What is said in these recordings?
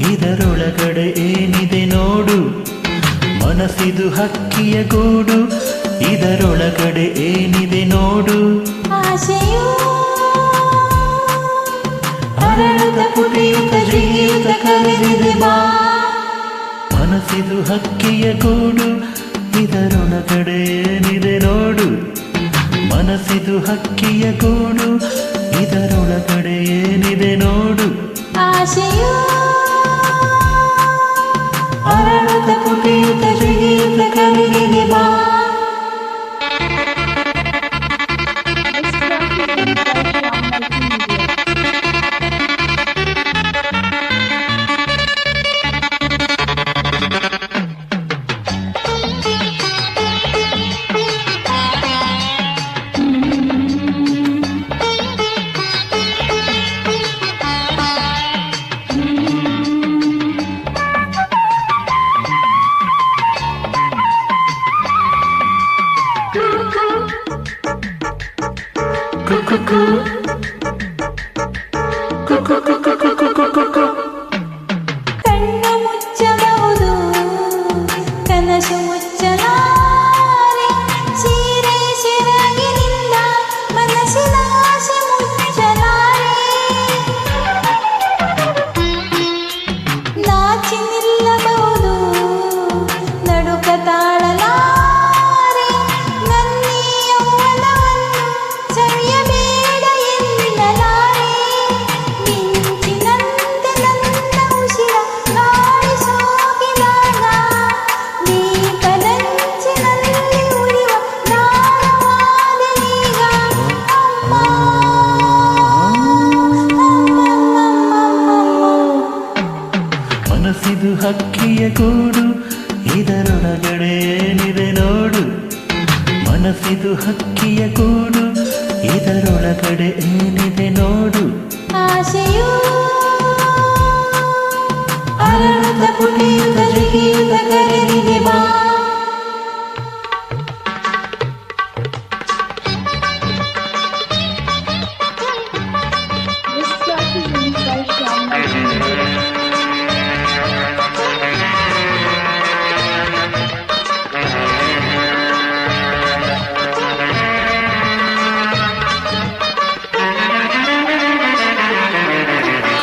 ಇದರೊಳಗಡೆ ಏನಿದೆ ನೋಡು. ಮನಸ್ಸಿದು ಹಕ್ಕಿಯ ಗೂಡು. ಇದರೊಳಗಡೆ ಏನಿದೆ ನೋಡು. ಮನಸ್ಸಿದು ಹಕ್ಕಿಯ ಗೂಡು. ಇದರೊಳಗಡೆ ಏನಿದೆ ನೋಡು. ಮನಸ್ಸಿದು ಹಕ್ಕಿಯ ಗೂಡು. ಇದರೊಳಗಡೆ ಏನಿದೆ ನೋಡು. ಆಶೆಯು అరణత కుటీత కన్న ముచ్చగవుదు కనసు ಇದರೊಳಗಡೆ ಏನಿದೆ ನೋಡು. ಮನಸ್ಸಿದು ಹಕ್ಕಿಯ ಕೂಡು ಇದರೊಳಗಡೆ ಏನಿದೆ ನೋಡು. ಆಶೆಯು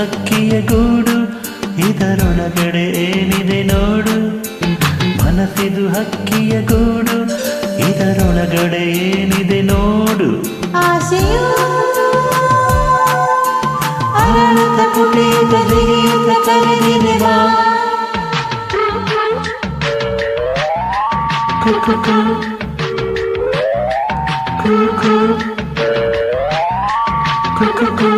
ಹಕ್ಕಿಯ ಗೂಡು ಇದರೊಳಗಡೆ ಏನಿದೆ ನೋಡು. ಮನಸ್ಸಿದು ಹಕ್ಕಿಯ ಗೂಡು ಇದರೊಳಗಡೆ ಏನಿದೆ ನೋಡು. ಆಸೆಯು ಅರಳುತ್ತ ಪುಟಿಯುತ ಜಿಗಿಯುತ್ತ ಕರೆದಿದೆ ಬಾ ಕುಕು ಕುಕು ಕುಕು